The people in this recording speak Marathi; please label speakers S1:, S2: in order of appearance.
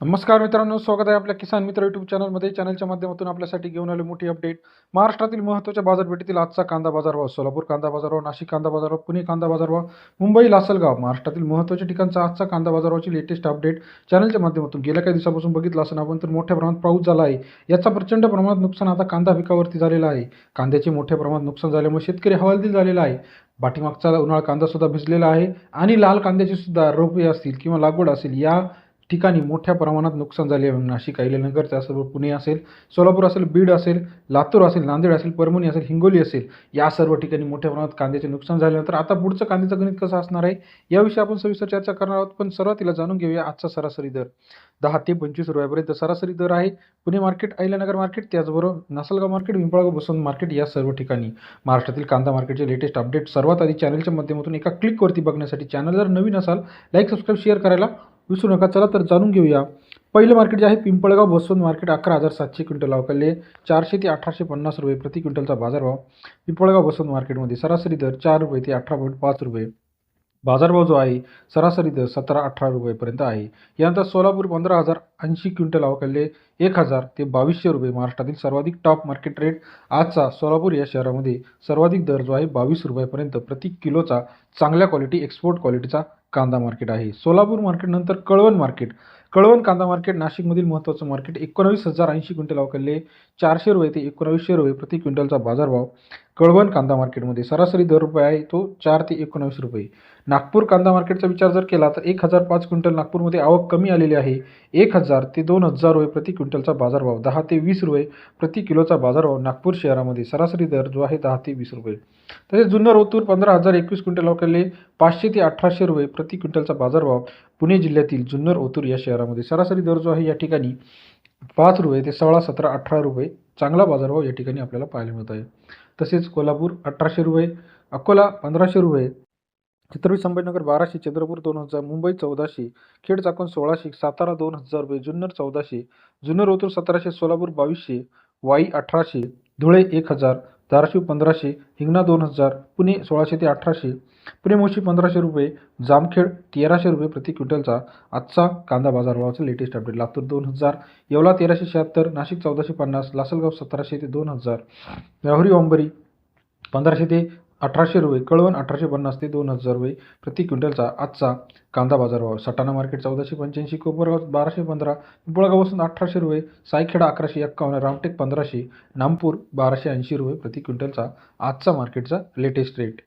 S1: नमस्कार मित्रांनो स्वागत आहे आपल्या किसान मित्र युट्यूब चॅनलमध्ये चॅनलच्या माध्यमातून आपल्यासाठी घेऊन आले मोठी अपडेट महाराष्ट्रातील महत्त्वाच्या बाजारपेठेतील आजचा कांदा बाजार भाव. सोलापूर कांदा बाजारभाव नाशिक कांदा बाजारभाव पुणे कांदा बाजार भाव मुंबई लासलगाव. महाराष्ट्रातील महत्त्वाच्या ठिकाणचा आजचा कांदा बाजारभावाची लेटेस्ट अपडेट चॅनलच्या माध्यमातून. गेल्या काही दिवसापासून बघितलं असं आपण तर मोठ्या प्रमाणात पाऊस झाला आहे. याचा प्रचंड प्रमाणात नुकसान आता कांदा पिकावरती झालेलं आहे. कांद्याचे मोठ्या प्रमाणात नुकसान झाल्यामुळे शेतकरी हवालदिल झालेला आहे. पाठीमागचा उन्हाळा कांदासुद्धा भिजलेला आहे आणि लाल कांद्याची सुद्धा रोपे असतील किंवा लागवड असेल या ठिकाणी मोठ्या प्रमाणात नुकसान झाले आहे. नाशिक अहिल्यानगर त्याचबरोबर पुणे असेल सोलापूर असेल बीड असेल लातूर असेल नांदेड असेल परभणी असेल हिंगोली असेल या सर्व ठिकाणी मोठ्या प्रमाणात कांद्याचे नुकसान झाल्यानंतर आता पुढचं कांद्याचं गणित कसं असणार आहे? याविषयी आपण सविस्तर चर्चा करणार आहोत. पण सुरुवातीला जाणून घेऊया आजचा सरासरी दर. दहा ते पंचवीस रुपयापर्यंत सरासरी दर आहे. पुणे मार्केट अहिल्यानगर मार्केट त्याचबरोबर नासलगाव मार्केट पिंपळगाव बसवंत मार्केट या सर्व ठिकाणी. महाराष्ट्रातील कांदा मार्केटचे लेटेस्ट अपडेट सर्वात आधी चॅनलच्या माध्यमातून एका क्लिकवरती बघण्यासाठी. चॅनल जर नवीन असाल लाईक सबस्क्राईब शेअर करायला विसरू नका. चला तर जाणून घेऊया. पहिलं मार्केट जे आहे पिंपळगाव बसवंत मार्केट अकरा हजार सातशे क्विंटल अवकाले चारशे ते अठराशे पन्नास रुपये प्रति क्विंटलचा बाजारभाव. पिंपळगाव बसवंत मार्केटमध्ये सरासरी दर चार रुपये ते अठरा पॉईंट पाच रुपये. बाजारभाव जो आहे सरासरी दर सतरा अठरा रुपयेपर्यंत आहे. यानंतर सोलापूर पंधरा हजार ऐंशी क्विंटल अवकाले एक हजार ते बावीसशे रुपये महाराष्ट्रातील सर्वाधिक टॉप मार्केट रेट आजचा सोलापूर या शहरामध्ये सर्वाधिक दर जो आहे बावीस रुपयापर्यंत प्रति किलोचा चांगल्या क्वालिटी एक्सपोर्ट क्वालिटीचा कांदा मार्केट आहे. सोलापूर मार्केटनंतर कळवण मार्केट कळवण कांदा मार्केट नाशिकमधील महत्त्वाचं मार्केट एकोणावीस हजार ऐंशी क्विंटल अवकाले चारशे रुपये ते एकोणावीसशे रुपये प्रति क्विंटलचा बाजारभाव. कळवण कांदा मार्केटमध्ये सरासरी दर रुपये आहे तो चार ते एकोणावीस रुपये. नागपूर कांदा मार्केटचा विचार जर केला तर एक हजार पाच क्विंटल नागपूरमध्ये आवक कमी आलेली आहे. एक हजार ते दोन हजार रुपये प्रति क्विंटलचा बाजारभाव दहा ते वीस रुपये प्रति किलोचा बाजारभाव नागपूर शहरामध्ये सरासरी दर जो आहे दहा ते वीस रुपये. तसेच जुन्नर ओतूर पंधरा हजार एकवीस क्विंटल अवकाले पाचशे ते अठराशे रुपये प्रति क्विंटलचा बाजारभाव पुणे जिल्ह्यातील जुन्नर ओतूर या शहरामध्ये सरासरी दर जो आहे या ठिकाणी पाच रुपये ते सोळा सतरा अठरा रुपये चांगला बाजारभाव या ठिकाणी आपल्याला पाहायला मिळत आहे. तसेच कोल्हापूर अठराशे रुपये अकोला पंधराशे रुपये छत्रपती संभाजीनगर बाराशे चंद्रपूर दोन हजार मुंबई चौदाशे खेड चाकण सोळाशे सातारा दोन हजार रुपये जुन्नर चौदाशे जुन्नर ओतूर सतराशे सोलापूर बावीसशे वाई अठराशे धुळे एक हजार धाराशिव पंधराशे हिंगणा दोन हजार पुणे सोळाशे ते अठराशे पुणे मोशी पंधराशे रुपये जामखेड तेराशे रुपये प्रति क्विंटलचा आजचा कांदा बाजारभावाचा लेटेस्ट अपडेट लातूर दोन हजार येवला तेराशे शहात्तर नाशिक चौदाशे पन्नास लासलगाव सतराशे ते दोन हजार राहुरी ओंबरी पंधराशे ते अठराशे रुपये कळवण अठराशे पन्नास ते दोन हजार रुपये प्रति क्विंटलचा आजचा कांदा बाजारभाव सटाणा मार्केट चौदाशे पंच्याऐंशी कोपरगाव बाराशे पंधरा पिंपळगावपासून अठराशे रुपये सायखेडा अकराशे एक्कावन्न रामटेक पंधराशे नामपूर बाराशे ऐंशी रुपये प्रति क्विंटलचा आजचा मार्केटचा लेटेस्ट रेट